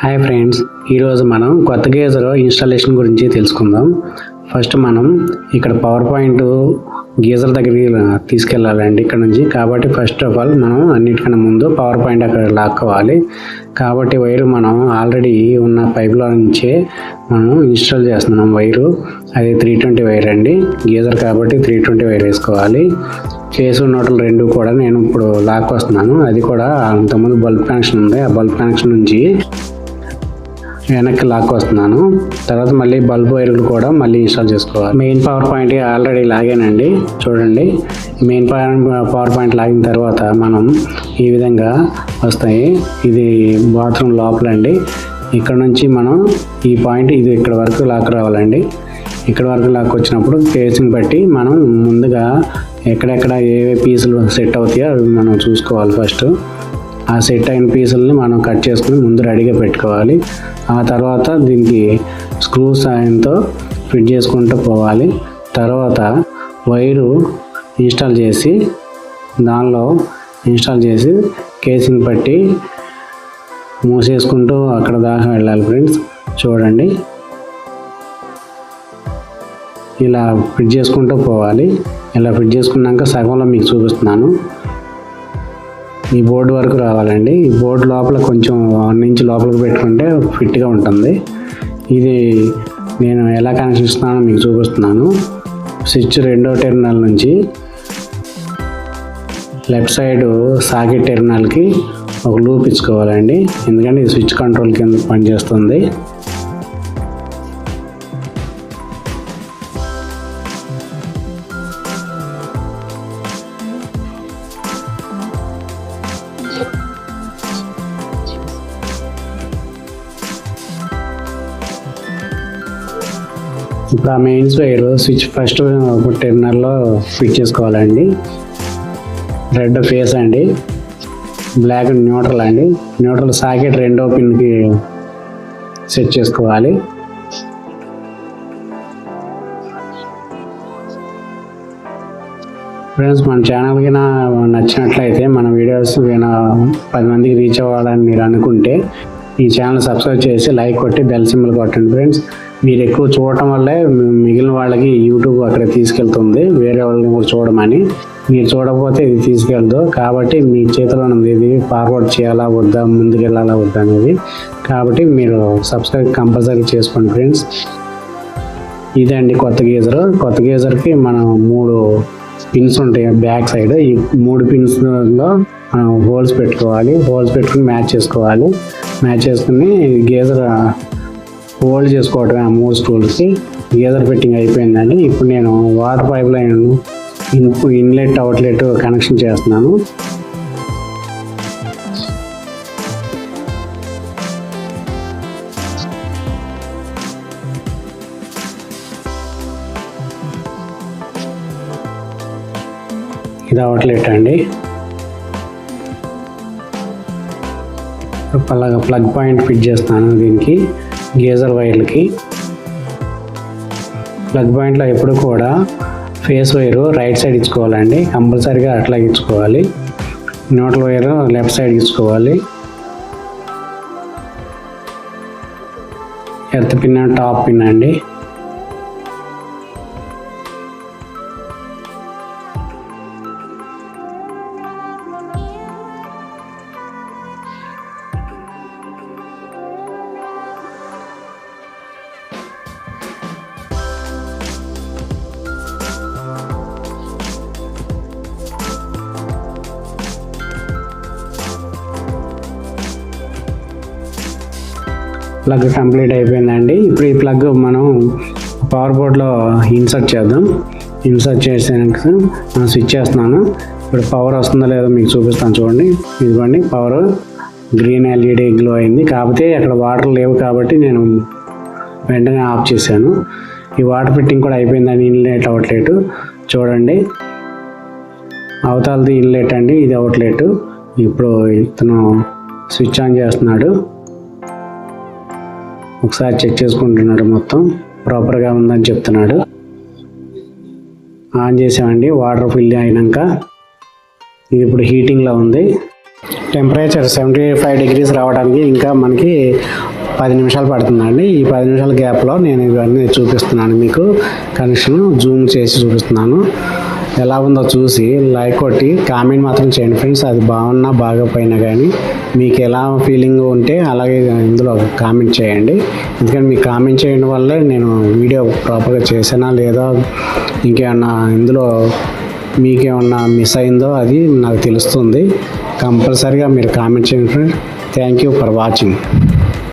Hi friends ఈరోజు మనం కొత్త గేజర్ ఇన్స్టాలేషన్ గురించి తెలుసుకుందాం. ఫస్ట్ మనం ఇక్కడ పవర్ పాయింట్ గీజర్ దగ్గరికి తీసుకెళ్ళాలండి ఇక్కడ నుంచి. కాబట్టి ఫస్ట్ ఆఫ్ ఆల్ మనం అన్నిటికన్నా ముందు పవర్ పాయింట్ అక్కడ లాక్కోవాలి. కాబట్టి వైరు మనం ఆల్రెడీ ఉన్న పైప్లో నుంచే మనం ఇన్స్టాల్ చేస్తున్నాం వైరు. అది త్రీ ట్వంటీ వైర్ అండి. గీజర్ కాబట్టి త్రీ ట్వంటీ వైర్ వేసుకోవాలి. కేసు నోట్లు రెండు కూడా నేను ఇప్పుడు లాక్ వస్తున్నాను అది కూడా అంతకుముందు బల్బ్ కనెక్షన్ ఉంది. ఆ బల్బ్ కనెక్షన్ నుంచి వెనక్కి లాక్ వస్తున్నాను. తర్వాత మళ్ళీ బల్బ్ వైర్లు కూడా మళ్ళీ ఇన్స్టాల్ చేసుకోవాలి. మెయిన్ పవర్ పాయింట్ ఆల్రెడీ లాగానండి. చూడండి. మెయిన్ పవర్ పవర్ పాయింట్ లాగిన తర్వాత మనం ఈ విధంగా వస్తాయి. ఇది బాత్రూమ్ లోపల అండి ఇక్కడ నుంచి మనం ఈ పాయింట్ ఇది ఇక్కడ వరకు లాక్ రావాలండి. ఇక్కడ వరకు లాక్ వచ్చినప్పుడు కేసింగ్ బట్టి మనం ముందుగా ఎక్కడెక్కడ ఏ పీసులు సెట్ అవుతాయో అవి మనం చూసుకోవాలి ఫస్ట్ ఆ సెట్ అయిన పీసులని మనం కట్ చేసుకుని ముందు రెడీగా పెట్టుకోవాలి. ఆ తర్వాత దీనికి స్క్రూ సాయంతో ఫిట్ చేసుకుంటూ పోవాలి. తర్వాత వైరు ఇన్స్టాల్ చేసి దానిలో ఇన్స్టాల్ చేసి కేసింగ్ పట్టి మూసేసుకుంటూ అక్కడ దాకా వెళ్ళాలి ఫ్రెండ్స్. చూడండి. ఇలా ఫిట్ చేసుకుంటూ పోవాలి. ఇలా ఫిట్ చేసుకున్నాక సగంలో మీకు చూపిస్తున్నాను. ఈ బోర్డు వరకు రావాలండి. ఈ బోర్డు లోపల కొంచెం వన్ ఇంచ్ లోపలికి పెట్టుకుంటే ఫిట్గా ఉంటుంది. ఇది నేను ఎలా కనెక్షన్ ఇస్తున్నానో మీకు చూపిస్తున్నాను. స్విచ్ రెండో టెర్మినల్ నుంచి లెఫ్ట్ సైడ్ సాకెట్ టెర్మినల్కి ఒక లూప్ ఇచ్చుకోవాలండి. ఎందుకంటే ఇది స్విచ్ కంట్రోల్ కింద పనిచేస్తుంది. ఇప్పుడు ఆ మెయిన్స్ వైర్ స్విచ్ ఫస్ట్ టెర్మినల్లో ఫిట్ చేసుకోవాలండి. రెడ్ ఫేస్ అండి. బ్లాక్ న్యూట్రల్ అండి. న్యూట్రల్ సాకెట్ రెండో పిన్కి సెట్ చేసుకోవాలి. ఫ్రెండ్స్ మన ఛానల్కి నా నచ్చినట్లయితే మన వీడియోస్ నా పది మందికి రీచ్ అవ్వాలని మీరు అనుకుంటే ఈ ఛానల్ సబ్స్క్రైబ్ చేసి లైక్ కొట్టి బెల్ సింబల్ కొట్టండి ఫ్రెండ్స్ మీరు ఎక్కువ చూడటం వల్లే మిగిలిన వాళ్ళకి యూట్యూబ్ అక్కడ తీసుకెళ్తుంది వేరే వాళ్ళని కూడా చూడమని. మీరు చూడకపోతే ఇది తీసుకెళ్దు కాబట్టి మీ చేతిలో ఉంది ఇది ఫార్వర్డ్ చేయాలా వద్దా ముందుకు వెళ్ళాలా వద్దా అనేది. కాబట్టి మీరు సబ్స్క్రైబ్ కంపల్సరీ చేసుకోండి ఫ్రెండ్స్ ఇదండి కొత్త గీజర్. కొత్త గీజర్కి మనం మూడు పిన్స్ ఉంటాయి బ్యాక్ సైడ్. ఈ మూడు పిన్స్లో మనం హోల్స్ పెట్టుకోవాలి. హోల్స్ పెట్టుకుని మ్యాచ్ చేసుకోవాలి. మ్యాచ్ చేసుకుని గీజర్ హోల్డ్ చేసుకోవటమే ఆ మూడు స్టూల్స్కి గీజర్ ఫిట్టింగ్ అయిపోయిందండి. ఇప్పుడు నేను water pipe line inlet outlet connection చేస్తున్నాను. ఇది అవుట్లెట్ అండి. అలాగ ప్లగ్ పాయింట్ ఫిట్ చేస్తాను దీనికి. గేజర్ వైర్లకి. ప్లగ్ పాయింట్లో ఎప్పుడు కూడా ఫేస్ వైరు రైట్ సైడ్ ఇచ్చుకోవాలండి. కంపల్సరీగా అట్లా ఇచ్చుకోవాలి. నోట్ల వైరు లెఫ్ట్ సైడ్ ఇచ్చుకోవాలి. ఎర్త్ పిన్ టాప్ పిన్ అండి. ప్లగ్ కంప్లీట్ అయిపోయిందండి. ఇప్పుడు ఈ ప్లగ్ మనం పవర్ బోర్డ్లో ఇన్సర్ట్ చేద్దాం. ఇన్సర్ట్ చేసాక నేను స్విచ్ చేస్తున్నాను. ఇప్పుడు పవర్ వస్తుందో లేదో మీకు చూపిస్తాను చూడండి. ఇదిగోండి పవర్ గ్రీన్ ఎల్ఈడి గ్లో అయింది. కాకపోతే అక్కడ వాటర్ లేవు కాబట్టి నేను వెంటనే ఆఫ్ చేశాను. ఈ వాటర్ ఫిట్టింగ్ కూడా అయిపోయిందండి. ఇన్లెట్ అవుట్లెట్ చూడండి. అవతలది ఇన్లెట్ అండి ఇది అవుట్లెట్. ఇప్పుడు ఇతను స్విచ్ ఆన్ చేస్తున్నాడు. ఒకసారి చెక్ చేసుకుంటున్నాడు మొత్తం. ప్రాపర్గా ఉందని చెప్తున్నాడు. ఆన్ చేసామండి వాటర్ ఫిల్ అయినాక. ఇది ఇప్పుడు హీటింగ్లో ఉంది. టెంపరేచర్ సెవెంటీ ఫైవ్ డిగ్రీస్ రావడానికి ఇంకా మనకి పది నిమిషాలు పడుతుందండి. ఈ పది నిమిషాల గ్యాప్లో నేను ఇవన్నీ చూపిస్తున్నాను మీకు. కనెక్షన్ జూమ్ చేసి చూపిస్తున్నాను. ఎలా ఉందో చూసి లైక్ కొట్టి కామెంట్ మాత్రం చేయండి ఫ్రెండ్స్ అది బాగున్నా బాగపోయినా కానీ మీకు ఎలా ఫీలింగ్ ఉంటే అలాగే ఇందులో కామెంట్ చేయండి. ఎందుకంటే మీకు కామెంట్ చేయడం వల్లే నేను వీడియో ప్రాపర్గా చేసానా లేదా ఇంకేమన్నా ఇందులో మీకేమన్నా మిస్ అయిందో అది నాకు తెలుస్తుంది. కంపల్సరీగా మీరు కామెంట్ చేయండి friends thank you for watching